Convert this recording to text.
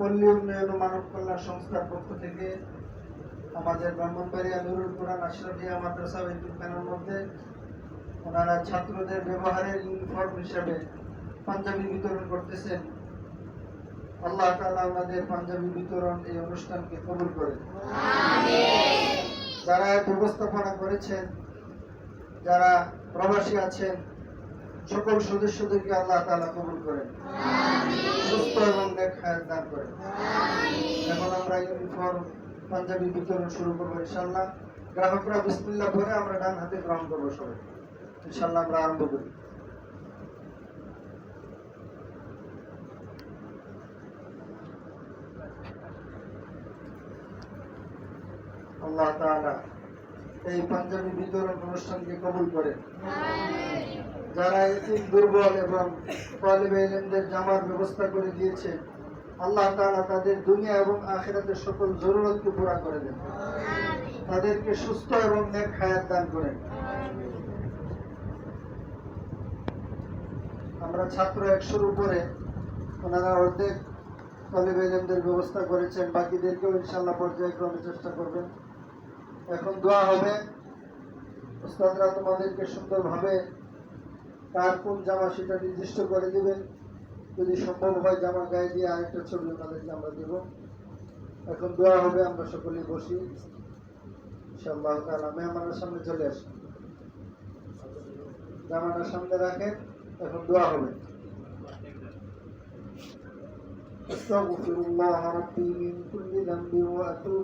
পল্লী উন্নয়ন ও মানব কল্যাণ সংস্থার পক্ষ থেকে। আমাদের ব্রাহ্মণবাড়িয়া নুরুল কোরআন আশরাফিয়া মাদ্রাসা ও মধ্যে ওনারা ছাত্রদের ব্যবহারের ইউনিফর্ম হিসাবে পাঞ্জাবি বিতরণ করতেছেন। আল্লাহ তালা আমাদের পাঞ্জাবি বিতরণ এই অনুষ্ঠানকে কবুল করে যারা ব্যবস্থাপনা করেছেন যারা প্রবাসী আছেন সকল সদস্যদেরকে আল্লাহ তাআলা কবুল করেন। সুস্থ এবং হায়াত দান করেন। এখন আমরা ইউনিফর্ম পাঞ্জাবি বিতরণ শুরু করব ইনশাল্লাহ গ্রাহকরা বিসমিল্লাহ করে আমরা ডান হাতে গ্রহণ করব সবাই। ইনশাল্লাহ আমরা আরম্ভ করি। আল্লাহ তাআলা এই পাঞ্জাবি বিতরণ অনুষ্ঠানকে কবুল করেন। যারা এতিম দুর্বল এবং তালিবে জামার ব্যবস্থা করে দিয়েছে। আল্লাহ তাআলা তাদের দুনিয়া এবং আখিরাতের সকল জরুরতকে পুরা করে দেন। তাদেরকে সুস্থ এবং নেক হায়াত দান করেন। আমরা ছাত্র একশোর উপরে ওনারা অর্ধেক তালিবে ব্যবস্থা করেছেন বাকিদেরকেও ইনশাল্লাহ পর্যায়ক্রমে চেষ্টা করবেন। এখন দোয়া হবে। উস্তাদরা তোমাদেরকে সুন্দরভাবে কার কোন জামা সেটা নির্দিষ্ট করে দিবেন যদি সম্ভব হয় জামা গায়ে দিয়ে আরেকটা ছবি ওনাদেরকে আমরা দেব এখন দোয়া হবে আমরা সকলেই বসি ইনশাআল্লাহ তাআলা মেহমানের সামনে চলে আসেন জামাটা সামনে রাখেন এখন দোয়া হবে أستغفر الله ربي من كل ذنب وأتوب